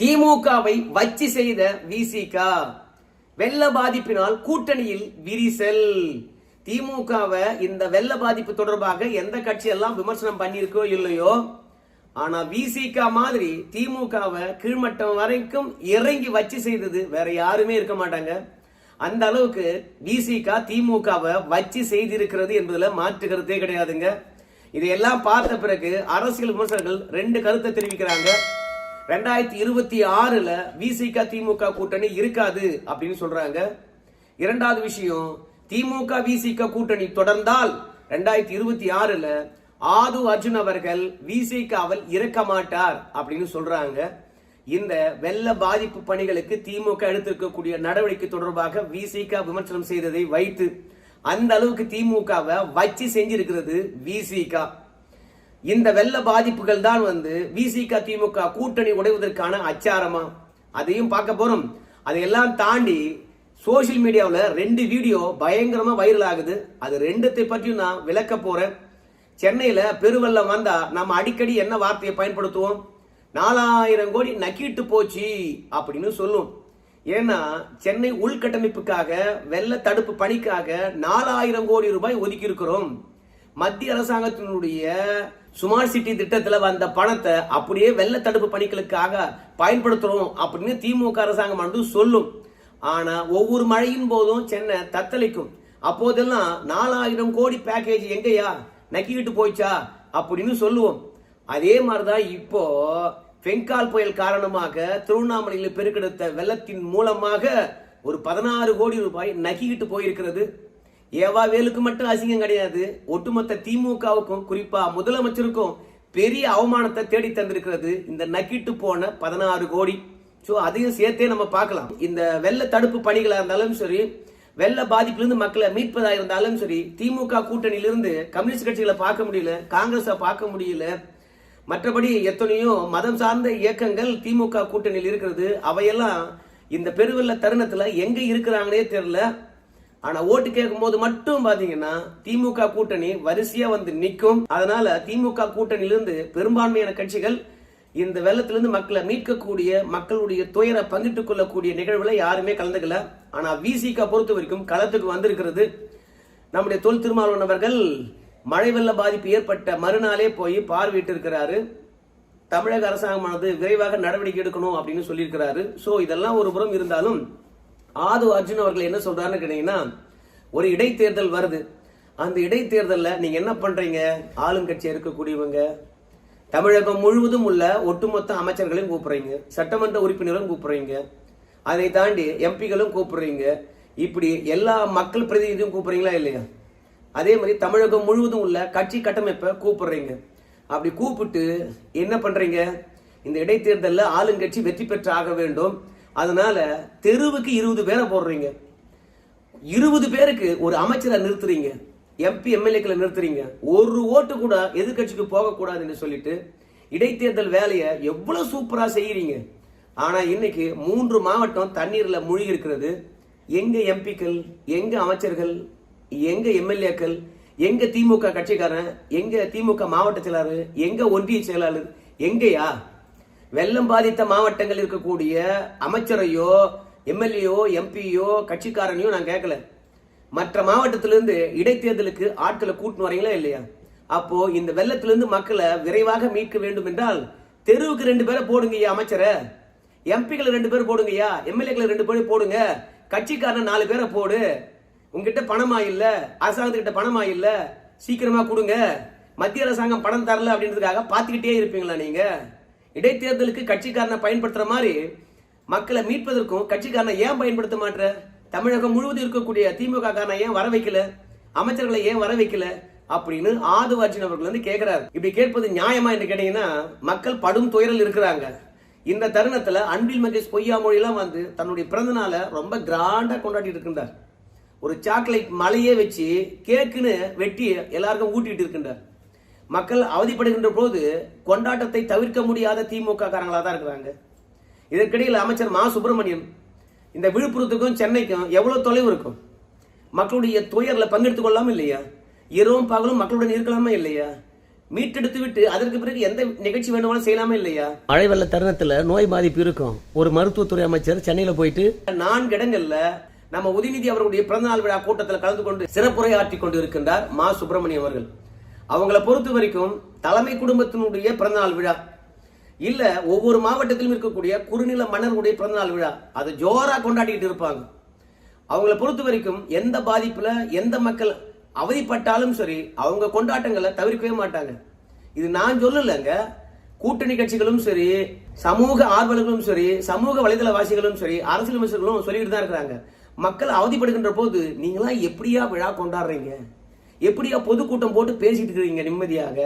திமுகவை வச்சு செய்த விசிக. வெள்ள பாதிப்பினால் கூட்டணியில் விரிசல். திமுகவை இந்த வெள்ள பாதிப்பு தொடர்பாக எந்த கட்சி எல்லாம் விமர்சனம் பண்ணியிருக்கோ இல்லையோ ஆனா விசிக மாதிரி திமுகவை கீழ்மட்டம் வரைக்கும் இறங்கி வச்சு செய்தது வேற யாருமே இருக்க மாட்டாங்க. அந்த அளவுக்கு விசிக திமுகவை வச்சு செய்திருக்கிறது என்பதுல மாற்று கருத்தே கிடையாதுங்க. இதையெல்லாம் பார்த்த பிறகு அரசியல் விமர்சகர்கள் ரெண்டு கருத்தை தெரிவிக்கிறாங்க. ரெண்டாயிரத்தி இருபத்தி ஆறுல விசிக திமுக கூட்டணி இருக்காது அப்படின்னு சொல்றாங்க. இரண்டாவது விஷயம் திமுக விசிக கூட்டணி தொடர்ந்தால் ரெண்டாயிரத்தி இருபத்தி ஆறுல ஆது அர்ஜுன் அவர்கள் விசிகாவில் இருக்க மாட்டார் அப்படின்னு சொல்றாங்க. இந்த வெள்ள பாதிப்பு பணிகளுக்கு திமுக எடுத்திருக்கக்கூடிய நடவடிக்கை தொடர்பாக விசிக விமர்சனம் செய்ததை வைத்து அந்த அளவுக்கு திமுகவை வச்சு செஞ்சிருக்கிறது விசிகா இந்த வெள்ள பாதிப்புகள் தான் வந்து விசிக திமுக கூட்டணி உடைவதற்கான அச்சாரமா? அதையும் பார்க்க போறோம். அதையெல்லாம் தாண்டி சோஷியல் மீடியாவில் ரெண்டு வீடியோ பயங்கரமா வைரல் ஆகுது. அது ரெண்டுத்தை பற்றியும் நான் விளக்க போறேன். சென்னையில் பெருவெள்ளம் வந்தா நம்ம அடிக்கடி என்ன வார்த்தையை பயன்படுத்துவோம்? நாலாயிரம் கோடி நக்கிட்டு போச்சு அப்படின்னு சொல்லும். ஏன்னா சென்னை உள்கட்டமைப்புக்காக வெள்ள தடுப்பு பணிக்காக நாலாயிரம் கோடி ரூபாய் ஒதுக்கி இருக்கிறோம் மத்திய அரசாங்கத்தினுடைய சுமார்ட் சிட்டி திட்டத்தில் வந்த பணத்தை அப்படியே வெள்ள தடுப்பு பணிகளுக்காக பயன்படுத்துகிறோம் அப்படின்னு திமுக அரசாங்கம் வந்து சொல்லும். ஆனால் ஒவ்வொரு மழையின் போதும் சென்னை தத்தளிக்கும். அப்போதெல்லாம் நாலாயிரம் கோடி பேக்கேஜ் எங்கேயா? நக்கிக்கிட்டு போயிச்சா அப்படின்னு சொல்லுவோம். அதே மாதிரிதான் இப்போ பெங்கால் புயல் காரணமாக திருவண்ணாமலையில் பெருக்கெடுத்த வெள்ளத்தின் மூலமாக ஒரு பதினாறு கோடி ரூபாய் நக்கிக்கிட்டு போயிருக்கிறது. ஏவா வேலுக்கு மட்டும் அசிங்கம் கிடையாது. ஒட்டுமொத்த திமுகவுக்கும் குறிப்பா முதலமைச்சருக்கும் பெரிய அவமானத்தை தேடி தந்திருக்கிறது இந்த நக்கிட்டு போன பதினாறு கோடி. ஸோ அதையும் சேர்த்தே நம்ம பார்க்கலாம். இந்த வெள்ள தடுப்பு பணிகளாக இருந்தாலும் சரி வெள்ள பாதிப்பிலிருந்து மக்களை மீட்பதாக இருந்தாலும் சரி திமுக கூட்டணியிலிருந்து கம்யூனிஸ்ட் கட்சிகளை பார்க்க முடியல காங்கிரஸை பார்க்க முடியல. மற்றபடி எத்தனையோ மதம் சார்ந்த இயக்கங்கள் திமுக கூட்டணியில் இருக்கிறது. அவையெல்லாம் இந்த பெருவெள்ள தருணத்தில் எங்கே இருக்கிறாங்களே தெரியல. ஆனா ஓட்டு கேட்கும் போது மட்டும் பாத்தீங்கன்னா திமுக கூட்டணி வரிசையா வந்து நிற்கும் அதனால திமுக கூட்டணியிலிருந்து பெரும்பான்மையான கட்சிகள் இந்த வெள்ளத்திலிருந்து மக்களை மீட்கக்கூடிய மக்களுடைய துயரை பங்கிட்டுக் கொள்ளக்கூடிய நிகழ்வுல யாருமே கலந்துக்கல. ஆனா விசிக பொறுத்த வரைக்கும் களத்துக்கு வந்திருக்கிறது. நம்முடைய தொல் திருமாவளவன் அவர்கள் மழை வெள்ள பாதிப்பு ஏற்பட்ட மறுநாளே போய் பார்வையிட்டு இருக்கிறாரு தமிழக அரசாங்கமானது விரைவாக நடவடிக்கை எடுக்கணும் அப்படின்னு சொல்லியிருக்கிறாரு. சோ இதெல்லாம் ஒரு புறம் இருந்தாலும் ஆது அர்ஜுன் அவர்கள் என்ன சொல்றாருன்னு கேட்டீங்கன்னா ஒரு இடைத்தேர்தல் வருது. அந்த இடைத்தேர்தலில் நீங்க என்ன பண்றீங்க? ஆளுங்கட்சி இருக்கக்கூடியவங்க தமிழகம் முழுவதும் உள்ள ஒட்டுமொத்த அமைச்சர்களையும் கூப்பிடுறீங்க சட்டமன்ற உறுப்பினரும் கூப்பிடுறீங்க. அதை தாண்டி எம்பிகளும் கூப்பிடுறீங்க. இப்படி எல்லா மக்கள் பிரதிநிதியும் கூப்பிடுறீங்களா இல்லையா? அதே மாதிரி தமிழகம் முழுவதும் உள்ள கட்சி கட்டமைப்பை கூப்பிடுறீங்க. அப்படி கூப்பிட்டு என்ன பண்றீங்க? இந்த இடைத்தேர்தலில் ஆளுங்கட்சி வெற்றி பெற்றாக ஆக வேண்டும். அதனால தெருவுக்கு இருபது பேரை போடுறீங்க. இருபது பேருக்கு ஒரு அமைச்சரை நிறுத்துறீங்க. எம்பி எம்எல்ஏக்களை நிறுத்துறீங்க. ஒரு ஓட்டு கூட எதிர்கட்சிக்கு போகக்கூடாதுன்னு சொல்லிட்டு இடைத்தேர்தல் வேலையை எவ்வளவு சூப்பரா செய்யறீங்க. ஆனா இன்னைக்கு மூன்று மாவட்டம் தண்ணீர்ல மூழ்கி இருக்கிறது. எங்க எம்பிக்கள் எங்க அமைச்சர்கள் எங்க எம்எல்ஏக்கள் எங்க திமுக கட்சிக்காரன் எங்க திமுக மாவட்ட செயலாளர் எங்க ஒன்றிய செயலாளர் எங்கயா? வெள்ளம் பாதித்த மாவட்டங்கள் இருக்கக்கூடிய அமைச்சரையோ எம்எல்ஏயோ எம்பியோ கட்சிக்காரனையோ நான் கேட்கல. மற்ற மாவட்டத்திலிருந்து இடைத்தேர்தலுக்கு ஆட்களை கூட்டு வரீங்களா இல்லையா? அப்போ இந்த வெள்ளத்திலிருந்து மக்களை விரைவாக மீட்க வேண்டும் என்றால் தெருவுக்கு ரெண்டு பேரை போடுங்கய்யா அமைச்சரை. எம்பிகளை ரெண்டு பேர் போடுங்கய்யா எம்எல்ஏக்களை ரெண்டு பேரும் போடுங்க. கட்சிக்காரன் நாலு பேரை போடு. உங்ககிட்ட பணமா இல்ல அரசாங்கத்துக்கிட்ட பணமா இல்ல சீக்கிரமா கொடுங்க. மத்திய அரசாங்கம் பணம் தரல அப்படின்றதுக்காக பார்த்துக்கிட்டே இருப்பீங்களா நீங்க? இடைத்தேர்தலுக்கு கட்சிக்காரனை பயன்படுத்துற மாதிரி மக்களை மீட்பதற்கும் கட்சிக்காரனை ஏன் பயன்படுத்த மாட்ற? தமிழகம் முழுவதும் இருக்கக்கூடிய திமுக காரனை ஏன் வர வைக்கல? அமைச்சர்களை ஏன் வர வைக்கல? அப்படின்னு ஆதுவார்ஜின் அவர்கள் வந்து கேட்கிறாரு இப்படி கேட்பது நியாயமா என்று கேட்டீங்கன்னா மக்கள் படும் துயரில் இருக்கிறாங்க. இந்த தருணத்துல அன்பில் மகேஷ் பொய்யா மொழியெல்லாம் வந்து தன்னுடைய பிறந்த நாளை ரொம்ப கிராண்டா கொண்டாடிட்டு இருக்கின்றார். ஒரு சாக்லேட் மலையே வச்சு கேக்குன்னு வெட்டி எல்லாருக்கும் ஊட்டிட்டு இருக்கின்றார். மக்கள் அவதிப்படுகின்ற போது கொண்டாட்டத்தை தவிர்க்க முடியாத திமுக காரங்களா தான் இருக்கிறாங்க. இதற்கிடையில் அமைச்சர் மா. சுப்பிரமணியன் இந்த விழுப்புரத்துக்கும் சென்னைக்கும் எவ்வளவு தொலைவு இருக்கும்? மக்களுடைய துயர்ல பங்கெடுத்துக் கொள்ளாம இல்லையா? இரவும் பகலும் மக்களுடன் இருக்கலாமா இல்லையா? மீட்டெடுத்து விட்டு அதற்கு பிறகு எந்த நிகழ்ச்சி வேணுமாலும் செய்யலாமே இல்லையா? மழை வெள்ள தருணத்துல நோய் பாதிப்பு இருக்கும். ஒரு மருத்துவத்துறை அமைச்சர் சென்னையில போயிட்டு நான்கு இடங்கள்ல நம்ம உதயநிதி அவர்களுடைய பிறந்தநாள் விழா கூட்டத்தில் கலந்து கொண்டு சிறப்புரை ஆற்றிக் கொண்டு இருக்கின்றார் மா. சுப்பிரமணியம் அவர்கள். அவங்கள பொறுத்த வரைக்கும் தலைமை குடும்பத்தினுடைய பிறந்தநாள் விழா. இல்ல ஒவ்வொரு மாவட்டத்திலும் இருக்கக்கூடிய குறுநில மன்னர்களுடைய பிறந்தநாள் விழா. அது ஜோரா கொண்டாடிட்டு இருப்பாங்க. அவங்கள பொறுத்த வரைக்கும் எந்த பாதிப்புல எந்த மக்கள் அவதிப்பட்டாலும் சரி அவங்க கொண்டாட்டங்களை தவிர்க்கவே மாட்டாங்க. இது நான் சொல்லலைங்க. கூட்டணி கட்சிகளும் சரி சமூக ஆர்வலர்களும் சரி சமூக வலைதளவாசிகளும் சரி அரசியல் அமைச்சர்களும் சொல்லிட்டு தான் இருக்கிறாங்க. மக்கள் அவதிப்படுகின்ற போது நீங்களாம் எப்படியா விழா கொண்டாடுறீங்க? எப்படியா பொதுக்கூட்டம் போட்டு பேசிட்டு இருக்கிறீங்க நிம்மதியாக?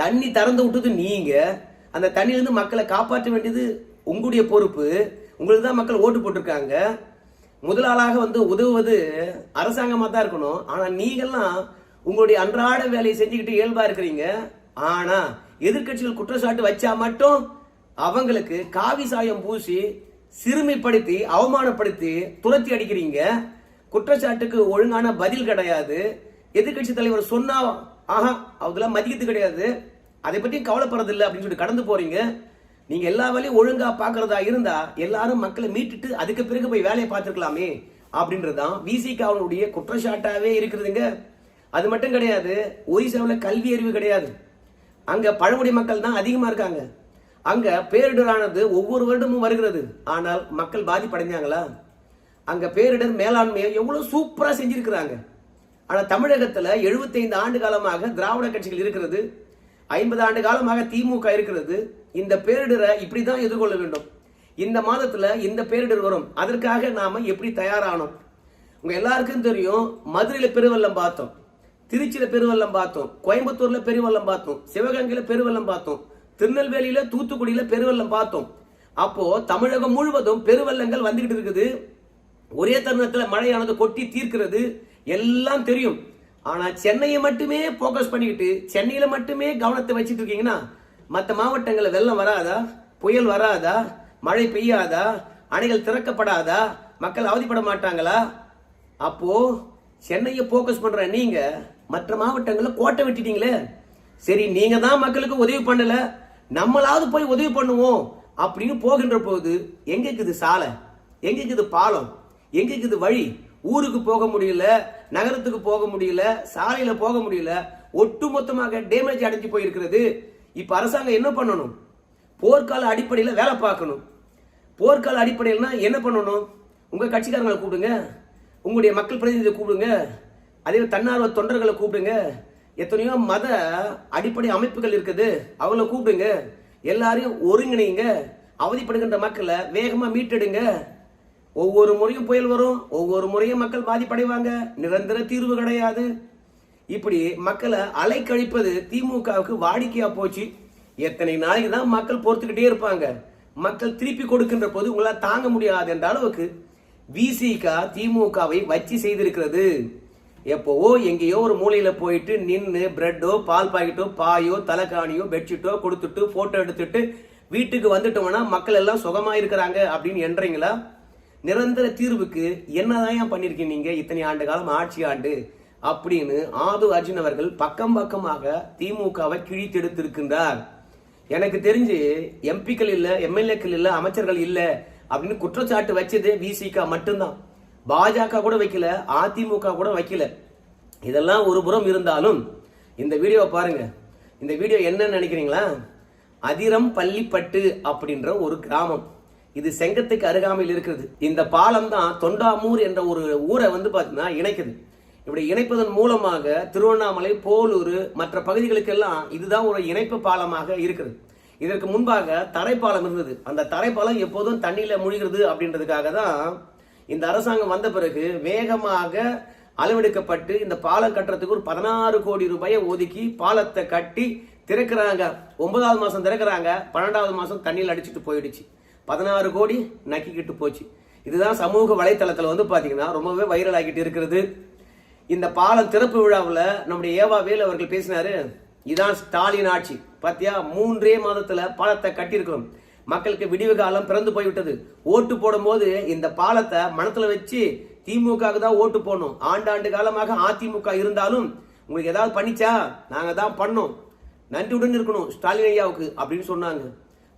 தண்ணி திறந்து விட்டது நீங்க. அந்த தண்ணியிலிருந்து மக்களை காப்பாற்ற வேண்டியது உங்களுடைய பொறுப்பு. உங்களுக்கு தான் மக்கள் ஓட்டு போட்டிருக்காங்க. முதல் ஆளாக வந்து உதவுவது அரசாங்கமாக தான் இருக்கணும். ஆனால் நீங்கள்லாம் உங்களுடைய அன்றாட வேலையை செஞ்சுக்கிட்டு இயல்பாக இருக்கிறீங்க. ஆனால் எதிர்கட்சிகள் குற்றச்சாட்டு வச்சா மட்டும் அவங்களுக்கு காவி சாயம் பூசி சிறுமைப்படுத்தி அவமானப்படுத்தி துரத்தி அடிக்கிறீங்க. குற்றச்சாட்டுக்கு ஒழுங்கான பதில் கிடையாது. எதிர்க்கட்சி தலைவர் சொன்னா ஆஹா அதெல்லாம் மதிக்கிறது கிடையாது. அதை பற்றி கவலைப்படுறது இல்லை அப்படின்னு சொல்லி கடந்து போறீங்க. நீங்க எல்லா வேலையும் ஒழுங்கா பாக்குறதா இருந்தா எல்லாரும் மக்களை மீட்டுட்டு அதுக்கு பிறகு போய் வேலையை பார்த்துருக்கலாமே அப்படின்றதுதான் அவனுடைய குற்றச்சாட்டாவே இருக்குதுங்க அது மட்டும் கிடையாது ஒரிசாவில் கல்வி அறிவு கிடையாது. அங்க பழங்குடி மக்கள் தான் அதிகமா இருக்காங்க. அங்க பேரிடரானது ஒவ்வொரு வருடமும் வருகிறது. ஆனால் மக்கள் பாதிப்படைஞ்சாங்களா? அங்க பேரிடர் மேலாண்மையை எவ்வளவு சூப்பரா செஞ்சிருக்கிறாங்க. ஆனால் தமிழகத்தில் எழுபத்தைந்து ஆண்டு காலமாக திராவிட கட்சிகள் இருக்கிறது. ஐம்பது ஆண்டு காலமாக திமுக இருக்கிறது. இந்த பேரிடரை இப்படி தான் எதிர்கொள்ள வேண்டும். இந்த மாதத்தில் இந்த பேரிடர் வரும். அதற்காக நாம் எப்படி தயாரானோம்? உங்கள் எல்லாருக்கும் தெரியும் மதுரையில் பெருவெள்ளம் பார்த்தோம். திருச்சியில் பெருவெள்ளம் பார்த்தோம். கோயம்புத்தூரில் பெருவெள்ளம் பார்த்தோம். சிவகங்கையில பெருவெள்ளம் பார்த்தோம். திருநெல்வேலியில் தூத்துக்குடியில் பெருவெள்ளம் பார்த்தோம். அப்போது தமிழகம் முழுவதும் பெருவெள்ளங்கள் வந்துக்கிட்டு இருக்குது. ஒரே தருணத்தில் மழையானது கொட்டி தீர்க்கிறது. எல்லாம் தெரியும். ஆனா சென்னையை மட்டுமே போக்கஸ் பண்ணிக்கிட்டு சென்னையில மட்டுமே கவனத்தை வச்சுட்டு இருக்கீங்கன்னா மற்ற மாவட்டங்களில் வெள்ளம் வராதா? புயல் வராதா? மழை பெய்யாதா? அணைகள் திறக்கப்படாதா? மக்கள் அவதிப்பட மாட்டாங்களா? அப்போ சென்னையை போக்கஸ் பண்ற நீங்க மற்ற மாவட்டங்களில் கோட்டை வெட்டிட்டீங்களே. சரி நீங்க தான் மக்களுக்கு உதவி பண்ணல. நம்மளாவது போய் உதவி பண்ணுவோம் அப்படின்னு போகின்ற போது எங்க இருக்குது சாலை? எங்க இருக்குது பாலம்? எங்க இருக்குது வழி? ஊருக்கு போக முடியல. நகரத்துக்கு போக முடியல சாலையில போக முடியல ஒட்டுமொத்தமாக டேமேஜ் அடைஞ்சு போயிருக்கிறது. இப்ப அரசாங்கம் என்ன பண்ணணும்? போர்க்கால அடிப்படையில் வேலை பார்க்கணும். போர்க்கால அடிப்படையில்னா என்ன பண்ணணும்? உங்க கட்சிக்காரங்களை கூப்பிடுங்க. உங்களுடைய மக்கள் பிரதிநிதியை கூப்பிடுங்க. அதே தன்னார்வ தொண்டர்களை கூப்பிடுங்க. எத்தனையோ மத அடிப்படை அமைப்புகள் இருக்குது. அவங்கள கூப்பிடுங்க. எல்லாரையும் ஒருங்கிணைங்க. அவதிப்படுகின்ற மக்களை வேகமாக மீட்டெடுங்க. ஒவ்வொரு முறையும் புயல் வரும் ஒவ்வொரு முறையும் மக்கள் பாதிப்படைவாங்க. நிரந்தர தீர்வு கிடையாது. இப்படி மக்களை அலைக்கழிப்பது திமுகவுக்கு வாடிக்கையா போச்சு. எத்தனை நாளைக்கு தான் மக்கள் பொறுத்துக்கிட்டே இருப்பாங்க. மக்கள் திருப்பி கொடுக்கின்ற போது உங்களால் தாங்க முடியாது என்ற அளவுக்கு விசிக திமுகவை வச்சு செய்திருக்கிறது. எப்போவோ எங்கேயோ ஒரு மூலையில போயிட்டு நின்று பிரெட்டோ பால் பாக்கெட்டோ பாயோ தலைக்காணியோ பெட்ஷீட்டோ கொடுத்துட்டு போட்டோ எடுத்துட்டு வீட்டுக்கு வந்துட்டோம்னா மக்கள் எல்லாம் சுகமா இருக்கிறாங்க அப்படின்னு என்றீங்களா? நிரந்தர தீர்வுக்கு என்னதான் பண்ணிருக்கீங்க நீங்க? இத்தனை ஆண்டு காலம் ஆட்சி ஆண்டு அப்படின்னு ஆது அர்ஜுன் அவர்கள் பக்கம் பக்கமாக திமுகவை கிழித்தெடுத்திருக்கின்றார். எனக்கு தெரிஞ்சு எம்பிக்கள் இல்ல எம்எல்ஏக்கள் இல்ல அமைச்சர்கள் இல்ல அப்படின்னு குற்றச்சாட்டு வச்சது விசிகா மட்டும்தான். பாஜக கூட வைக்கல அதிமுக கூட வைக்கல. இதெல்லாம் ஒரு புறம் இருந்தாலும் இந்த வீடியோவை பாருங்க. இந்த வீடியோ என்னன்னு நினைக்கிறீங்களா? அதிரம் பள்ளிப்பட்டு அப்படின்ற ஒரு கிராமம். இது செங்கத்துக்கு அருகாமையில் இருக்கிறது. இந்த பாலம் தான் தொண்டாமூர் என்ற ஒரு ஊரை வந்து பார்த்தீங்கன்னா இணைக்குது. இப்படி இணைப்பதன் மூலமாக திருவண்ணாமலை போலூர் மற்ற பகுதிகளுக்கெல்லாம் இதுதான் ஒரு இணைப்பு பாலமாக இருக்குது இதற்கு முன்பாக தரைப்பாலம் இருந்தது. அந்த தரைப்பாலம் எப்போதும் தண்ணியில் முழுகிறது அப்படின்றதுக்காக தான் இந்த அரசாங்கம் வந்த பிறகு வேகமாக அளவெடுக்கப்பட்டு இந்த பாலம் கட்டுறதுக்கு ஒரு பதினாறு கோடி ரூபாயை ஒதுக்கி பாலத்தை கட்டி திறக்கிறாங்க. ஒன்பதாவது மாதம் திறக்கிறாங்க. பன்னெண்டாவது மாதம் தண்ணியில் அடிச்சுட்டு போயிடுச்சு. பதினாறு கோடி நக்கிக்கிட்டு போச்சு. இதுதான் சமூக வலைத்தளத்தில் வந்து பார்த்தீங்கன்னா ரொம்பவே வைரல் ஆகிட்டு இருக்கிறது. இந்த பாலம் திறப்பு விழாவில் நம்முடைய ஏவா வேலு அவர்கள் பேசினாரு. இதான் ஸ்டாலின் ஆட்சி. பார்த்தியா மூன்றே மாதத்தில் பாலத்தை கட்டியிருக்கிறோம். மக்களுக்கு விடிவு காலம் பிறந்து போய்விட்டது. ஓட்டு போடும்போது இந்த பாலத்தை மனத்தில் வச்சு திமுகவுக்கு தான் ஓட்டு போடணும். ஆண்டாண்டு காலமாக அதிமுக இருந்தாலும் உங்களுக்கு ஏதாவது பண்ணிச்சா? நாங்கள் தான் பண்ணோம். நன்றியுடன் இருக்கணும் ஸ்டாலின் ஐயாவுக்கு அப்படின்னு சொன்னாங்க.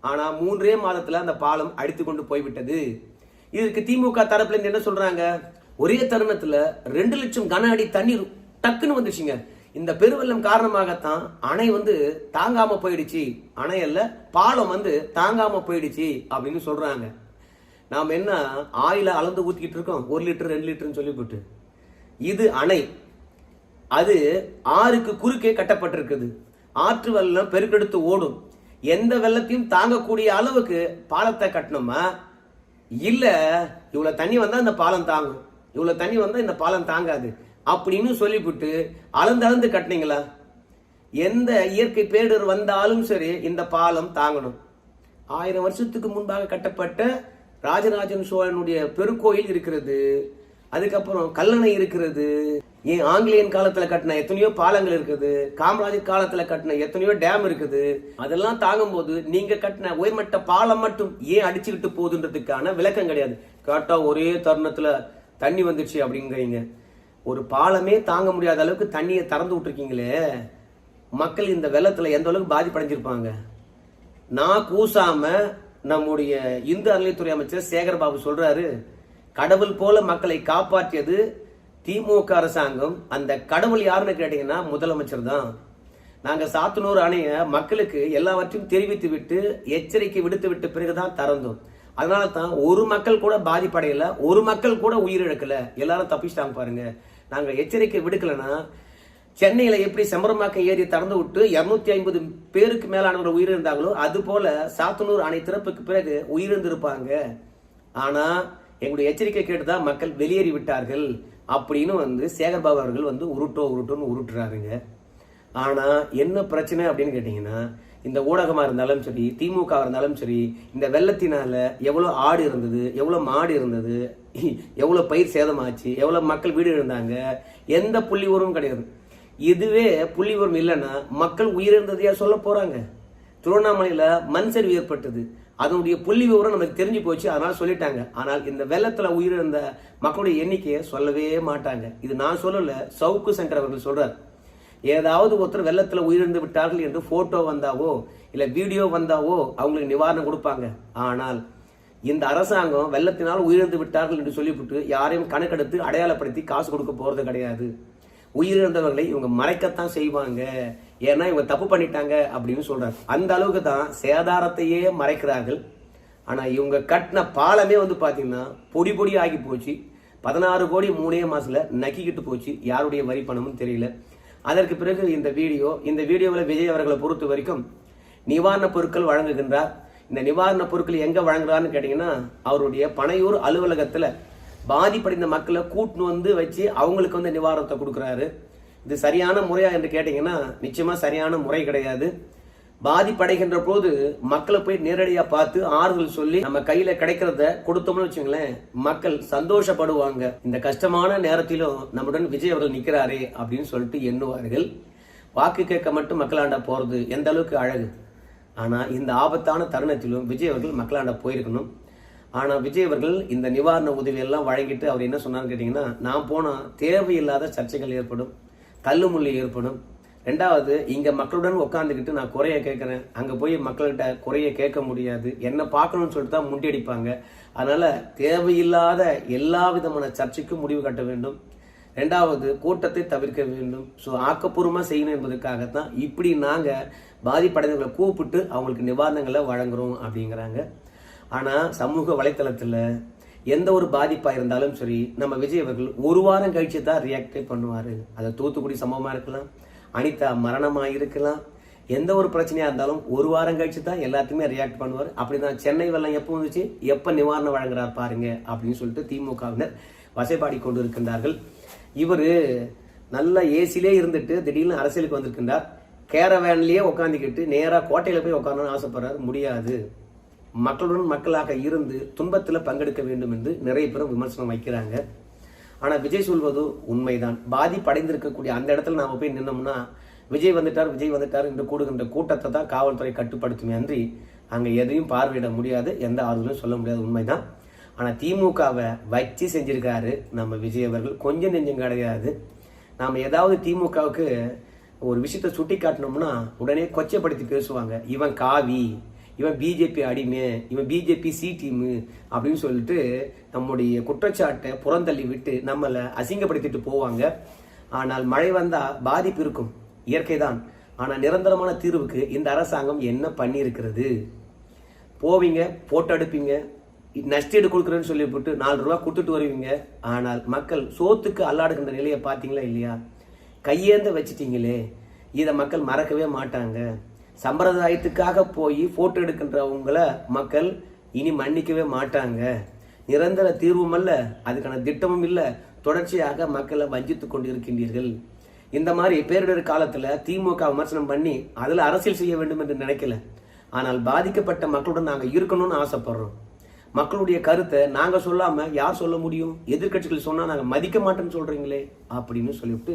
ஆனால் மூன்றே மாதத்தில் அந்த பாலம் அடித்து கொண்டு போய்விட்டது. இதற்கு திமுக தரப்புல இருந்து என்ன சொல்றாங்க? ஒரே தருணத்தில் ரெண்டு லட்சம் கன அடி தண்ணீர் டக்குன்னு வந்துச்சுங்க இந்த பெருவெள்ளம் காரணமாகத்தான் அணை வந்து தாங்காம போயிடுச்சு. அணை அல்ல பாலம் வந்து தாங்காம போயிடுச்சு அப்படின்னு சொல்றாங்க. நாம் என்ன ஆயில அளந்து ஊத்திக்கிட்டு இருக்கோம்? ஒரு லிட்டர் ரெண்டு லிட்டர்னு சொல்லிவிட்டு இது அணை. அது ஆறுக்கு குறுக்கே கட்டப்பட்டிருக்குது. ஆற்று வெள்ளம் பெருக்கெடுத்து ஓடும். எந்த வெள்ளத்தையும் தாங்கக்கூடிய அளவுக்கு பாலத்தை கட்டணுமா? இல்லை இவ்வளோ தண்ணி வந்தால் இந்த பாலம் தாங்கும். இவ்வளோ தண்ணி வந்தால் இந்த பாலம் தாங்காது. அப்படின்னு சொல்லிவிட்டு அளந்து அளந்து கட்டினீங்களா? எந்த இயற்கை பேரிடர் வந்தாலும் சரி இந்த பாலம் தாங்கணும். ஆயிரம் வருஷத்துக்கு முன்பாக கட்டப்பட்ட ராஜராஜன் சோழனுடைய பெருக்கோயில் இருக்கிறது. அதுக்கப்புறம் கல்லணை இருக்கிறது. ஏன் ஆங்கிலேயன் காலத்துல கட்டின எத்தனையோ பாலங்கள் இருக்குது காமராஜர் காலத்துல கட்டின எத்தனையோ டேம் இருக்குது. அதெல்லாம் தாங்கும் போது நீங்க கட்டின உயர்மட்ட பாலம் மட்டும் ஏன் அடிச்சுக்கிட்டு போகுதுன்றதுக்கான விளக்கம் கிடையாது. கேட்டா ஒரே தருணத்துல தண்ணி வந்துச்சு அப்படிங்கிறீங்க. ஒரு பாலமே தாங்க முடியாத அளவுக்கு தண்ணியை திறந்து விட்டுருக்கீங்களே. மக்கள் இந்த வெள்ளத்துல எந்த அளவுக்கு பாதிப்படைஞ்சிருப்பாங்க? நான் கூசாம நம்முடைய இந்து அறநிலைத்துறை அமைச்சர் சேகர் பாபு சொல்றாரு கடவுள் போல மக்களை காப்பாற்றியது திமுக அரசாங்கம். அந்த கடவுள் யாருன்னு கேட்டீங்கன்னா முதலமைச்சர் தான். நாங்கள் சாத்தனூர் அணையை மக்களுக்கு எல்லாவற்றையும் தெரிவித்து விட்டு எச்சரிக்கை விடுத்து விட்டு பிறகுதான் திறந்தோம். அதனால தான் ஒரு மக்கள் கூட பாதிப்படையில ஒரு மக்கள் கூட உயிரிழக்கல. எல்லாரும் தப்பிச்சிட்டாங்க பாருங்க. நாங்கள் எச்சரிக்கை விடுக்கலைன்னா சென்னையில் எப்படி செம்பரமாக்கம் ஏரி திறந்து விட்டு இரநூத்தி ஐம்பது பேருக்கு மேலானவர் உயிரிழந்தாங்களோ அது போல சாத்தனூர் அணை திறப்புக்கு பிறகு உயிரிழந்திருப்பாங்க. ஆனால் எங்களுடைய எச்சரிக்கை கேட்டுதான் மக்கள் வெளியேறி விட்டார்கள் அப்படின்னு வந்து சேகர்பாபு அவர்கள் வந்து உருட்டோ உருட்டோன்னு உருட்டுறாருங்க. ஆனால் என்ன பிரச்சனை அப்படின்னு கேட்டிங்கன்னா இந்த ஊடகமாக இருந்தாலும் சரி திமுக இருந்தாலும் சரி இந்த வெள்ளத்தினால எவ்வளோ ஆடு இருந்தது எவ்வளோ மாடு இருந்தது எவ்வளோ பயிர் சேதமாச்சு எவ்வளோ மக்கள் வீடு இருந்தாங்க எந்த புள்ளி உரம் கிடையாது. இதுவே புள்ளி உரம் இல்லைன்னா மக்கள் உயிரிழந்ததையா சொல்ல போகிறாங்க திருவண்ணாமலையில் மண் சரிவு ஏற்பட்டது. அதனுடைய புள்ளி விவரம் நமக்கு தெரிஞ்சு போச்சு அதனால சொல்லிட்டாங்க. ஆனால் இந்த வெள்ளத்தில் உயிரிழந்த மக்களுடைய எண்ணிக்கையை சொல்லவே மாட்டாங்க. இது நான் சொல்லல சவுக்கு சங்கர் அவர்கள் சொல்றார். ஏதாவது ஒருத்தர் வெள்ளத்தில் உயிரிழந்து விட்டார்கள் என்று போட்டோ வந்தாவோ இல்லை வீடியோ வந்தாவோ அவங்களுக்கு நிவாரணம் கொடுப்பாங்க. ஆனால் இந்த அரசாங்கம் வெள்ளத்தினால் உயிரிழந்து விட்டார்கள் என்று சொல்லிவிட்டு யாரையும் கணக்கெடுத்து அடையாளப்படுத்தி காசு கொடுக்க போறது கிடையாது. உயிரிழந்தவர்களை இவங்க மறைக்கத்தான் செய்வாங்க. ஏன்னா இவங்க தப்பு பண்ணிட்டாங்க அப்படின்னு சொல்றாங்க. அந்த அளவுக்கு தான் சேதாரத்தையே மறைக்கிறார்கள். ஆனால் இவங்க கட்டின பாலமே வந்து பார்த்தீங்கன்னா பொடி பொடி ஆகி போச்சு. பதினாறு கோடி மூணே மாதத்தில் நக்கிக்கிட்டு போச்சு. யாருடைய வரி பணமும் தெரியல. அதற்கு பிறகு இந்த வீடியோ இந்த வீடியோவில் விஜய் அவர்களை பொறுத்த வரைக்கும் நிவாரணப் பொருட்கள் வழங்குகின்றார். இந்த நிவாரணப் பொருட்கள் எங்கே வழங்குறாருன்னு கேட்டிங்கன்னா அவருடைய பனையூர் அலுவலகத்தில் பாதிப்படைந்த மக்களை கூட்டுன்னு வந்து வச்சு அவங்களுக்கு வந்து நிவாரணத்தை கொடுக்குறாரு. இது சரியான முறையா என்று கேட்டீங்கன்னா நிச்சயமா சரியான முறை கிடையாது. பாதிப்படைகின்ற போது மக்களை போய் நேரடியா பார்த்து ஆறுதல் சொல்லி நம்ம கையில கிடைக்கிறத கொடுத்தோம்னு வச்சுங்களேன் மக்கள் சந்தோஷப்படுவாங்க. இந்த கஷ்டமான நேரத்திலும் நம்முடன் விஜய் அவர்கள் நிக்கிறாரே அப்படின்னு சொல்லிட்டு எண்ணுவார்கள். வாக்கு கேட்க மட்டும் மக்களாண்ட போறது எந்த அளவுக்கு அழகு. ஆனா இந்த ஆபத்தான தருணத்திலும் விஜய் அவர்கள் மக்களாண்ட போயிருக்கணும். ஆனால் விஜய் அவர்கள் இந்த நிவாரண உதவி எல்லாம் வழங்கிட்டு அவர் என்ன சொன்னார்னு கேட்டிங்கன்னா நான் போனால் தேவையில்லாத சர்ச்சைகள் ஏற்படும் கல்லுமுள்ளி ஏற்படும். ரெண்டாவது இங்கே மக்களுடன் உட்காந்துக்கிட்டு நான் குறைய கேட்குறேன். அங்கே போய் மக்கள்கிட்ட குறைய கேட்க முடியாது. என்ன பார்க்கணும்னு சொல்லிட்டு தான் முண்டியடிப்பாங்க அதனால் தேவையில்லாத எல்லா விதமான சர்ச்சைக்கும் முடிவு கட்ட வேண்டும். ரெண்டாவது கூட்டத்தை தவிர்க்க வேண்டும். ஸோ ஆக்கப்பூர்வமாக செய்யணும் என்பதற்காகத்தான் இப்படி நாங்கள் பாதிப்படைந்தவங்களை கூப்பிட்டு அவங்களுக்கு நிவாரணங்களை வழங்குறோம் அப்படிங்கிறாங்க. ஆனால் சமூக வலைத்தளத்தில் எந்த ஒரு பாதிப்பாக இருந்தாலும் சரி நம்ம விஜய் அவர்கள் ஒரு வாரம் கழிச்சு தான் ரியாக்டே பண்ணுவார். அது தூத்துக்குடி சம்பவமாக இருக்கலாம் அனிதா மரணமாக இருக்கலாம் எந்த ஒரு பிரச்சனையாக இருந்தாலும் ஒரு வாரம் கழிச்சு தான் எல்லாத்தையுமே ரியாக்ட் பண்ணுவார். அப்படிதான் சென்னை வெள்ளம் எப்போ வந்துச்சு? எப்போ நிவாரணம் வழங்குறார் பாருங்க அப்படின்னு சொல்லிட்டு திமுகவினர் வசைப்பாடி கொண்டு இருக்கின்றார்கள் இவர் நல்ல ஏசிலே இருந்துட்டு திடீர்னு அரசியலுக்கு வந்திருக்கின்றார். கேரவேன்லேயே உட்காந்துக்கிட்டு நேராக கோட்டையில் போய் உட்காரணும்னு ஆசைப்படுறாரு. முடியாது. மக்களுடன் மக்களாக இருந்து துன்பத்தில் பங்கெடுக்க வேண்டும் என்று நிறைய பேரும் விமர்சனம் வைக்கிறாங்க. ஆனால் விஜய் சொல்வது உண்மைதான். பாதிப்படைந்திருக்கக்கூடிய அந்த இடத்துல நாம் போய் நின்னோம்னா விஜய் வந்துட்டார் விஜய் வந்துட்டார் என்று கூடுகின்ற கூட்டத்தை தான் காவல்துறை கட்டுப்படுத்துமே அன்றி அங்கே எதையும் பார்வையிட முடியாது எந்த ஆறுதலும் சொல்ல முடியாது உண்மைதான். ஆனால் திமுகவை வச்சு செஞ்சிருக்காரு நம்ம விஜய் அவர்கள். கொஞ்சம் நெஞ்சம் கிடையாது நாம் ஏதாவது திமுகவுக்கு ஒரு விஷயத்தை சுட்டி காட்டினோம்னா உடனே கொச்சைப்படுத்தி பேசுவாங்க. இவன் காவி. இவன் பிஜேபி அடிமை இவன் பிஜேபி சி டீமு அப்படின்னு சொல்லிட்டு நம்முடைய குற்றச்சாட்டை புறந்தள்ளி விட்டு நம்மளை அசிங்கப்படுத்திட்டு போவாங்க. ஆனால் மழை வந்தால் பாதிப்பு இருக்கும். இயற்கை தான் ஆனால் நிரந்தரமான தீர்வுக்கு இந்த அரசாங்கம் என்ன பண்ணியிருக்கிறது? போவீங்க போட்டோ எடுப்பீங்க நஷ்டீடு கொடுக்குறேன்னு சொல்லி போட்டு நாலு ரூபா கொடுத்துட்டு வருவீங்க. ஆனால் மக்கள் சோத்துக்கு அல்லாடுகின்ற நிலையை பார்த்தீங்களா இல்லையா? கையேந்த வச்சிட்டீங்களே. இதை மக்கள் மறக்கவே மாட்டாங்க. சம்பிரதாயத்துக்காக போய் ஃபோட்டோ எடுக்கின்றவங்கள மக்கள் இனி மன்னிக்கவே மாட்டாங்க. நிரந்தர தீர்வும் அல்ல அதுக்கான திட்டமும் இல்லை. தொடர்ச்சியாக மக்களை வஞ்சித்து கொண்டிருக்கின்றீர்கள். இந்த மாதிரி பேரிடர் காலத்தில் திமுக விமர்சனம் பண்ணி அதில் அரசியல் செய்ய வேண்டும் என்று நினைக்கல. ஆனால் பாதிக்கப்பட்ட மக்களுடன் நாங்கள் இருக்கணும்னு ஆசைப்படுறோம். மக்களுடைய கருத்தை நாங்கள் சொல்லாமல் யார் சொல்ல முடியும்? எதிர்க்கட்சிகள் சொன்னால் நாங்கள் மதிக்க மாட்டோம்னு சொல்கிறீங்களே அப்படின்னு சொல்லிவிட்டு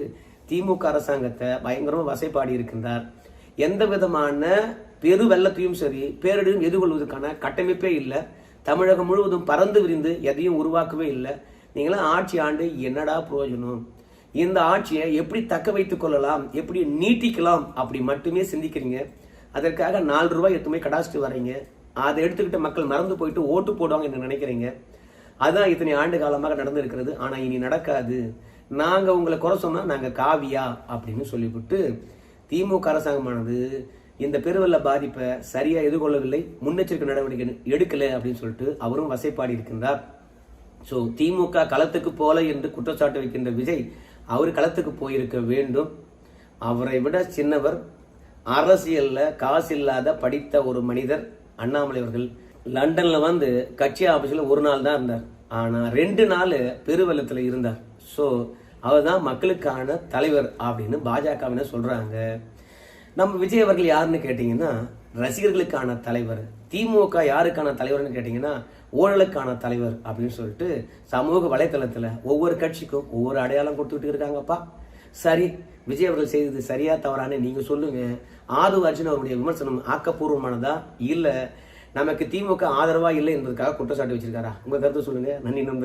திமுக அரசாங்கத்தை பயங்கரமாக வசைப்பாடி இருக்கின்றார். எந்த விதமான பெரு வெள்ளத்தையும் சரி பேரிடையும் எதிர்கொள்வதற்கான கட்டமைப்பே இல்லை. தமிழகம் முழுவதும் பறந்து விரிந்து எதையும் உருவாக்கவே இல்லை. நீங்களாம் ஆட்சி ஆண்டு என்னடா பிரயோஜனம் இந்த ஆட்சியை எப்படி தக்க வைத்துக் கொள்ளலாம்? எப்படி நீட்டிக்கலாம்? அப்படி மட்டுமே சிந்திக்கிறீங்க. அதற்காக நாலு ரூபாய் எத்துமே கடாசிட்டு வர்றீங்க. அதை எடுத்துக்கிட்டு மக்கள் மறந்து போயிட்டு ஓட்டு போடுவாங்க என்று நினைக்கிறீங்க. அதுதான் இத்தனை ஆண்டு காலமாக நடந்திருக்கிறது. ஆனால் இனி நடக்காது. நாங்கள் உங்களை குறை சொன்னால் நாங்கள் காவியா அப்படின்னு சொல்லிவிட்டு திமுக அரசாங்கமானது இந்த பெருவெள்ள பாதிப்பை சரியாக எதிர்கொள்ளவில்லை முன்னெச்சரிக்கை நடவடிக்கை எடுக்கலை அப்படின்னு சொல்லிட்டு அவரும் வசைப்பாடி இருக்கின்றார். ஸோ திமுக களத்துக்கு போல என்று குற்றச்சாட்டு வைக்கின்ற விஜய் அவர் களத்துக்கு போயிருக்க வேண்டும். அவரை விட சின்னவர் அரசியலில் காசு இல்லாத படித்த ஒரு மனிதர் அண்ணாமலை அவர்கள். லண்டனில் வந்து கட்சி ஆஃபீஸில் ஒரு நாள் தான் இருந்தார். ஆனால் ரெண்டு நாள் பெருவெள்ளத்தில் இருந்தார். ஸோ அவர் தான் மக்களுக்கான தலைவர் அப்படின்னு பாஜகவினர் சொல்கிறாங்க நம்ம விஜய் அவர்கள் யாருன்னு கேட்டிங்கன்னா ரசிகர்களுக்கான தலைவர் திமுக யாருக்கான தலைவர்னு கேட்டிங்கன்னா ஊழலுக்கான தலைவர் அப்படின்னு சொல்லிட்டு சமூக வலைத்தளத்தில் ஒவ்வொரு கட்சிக்கும் ஒவ்வொரு அடையாளம் கொடுத்துட்டு இருக்காங்கப்பா சரி விஜய் அவர்கள் செய்தது சரியா தவறான்னு நீங்கள் சொல்லுங்கள் ஆது அர்ஜுன் அவருடைய விமர்சனம் ஆக்கப்பூர்வமானதா? இல்லை நமக்கு திமுக ஆதரவாக இல்லை என்பதற்காக குற்றச்சாட்டு வச்சிருக்காரா? உங்கள் கருத்து சொல்லுங்கள் நன்றி நம்ப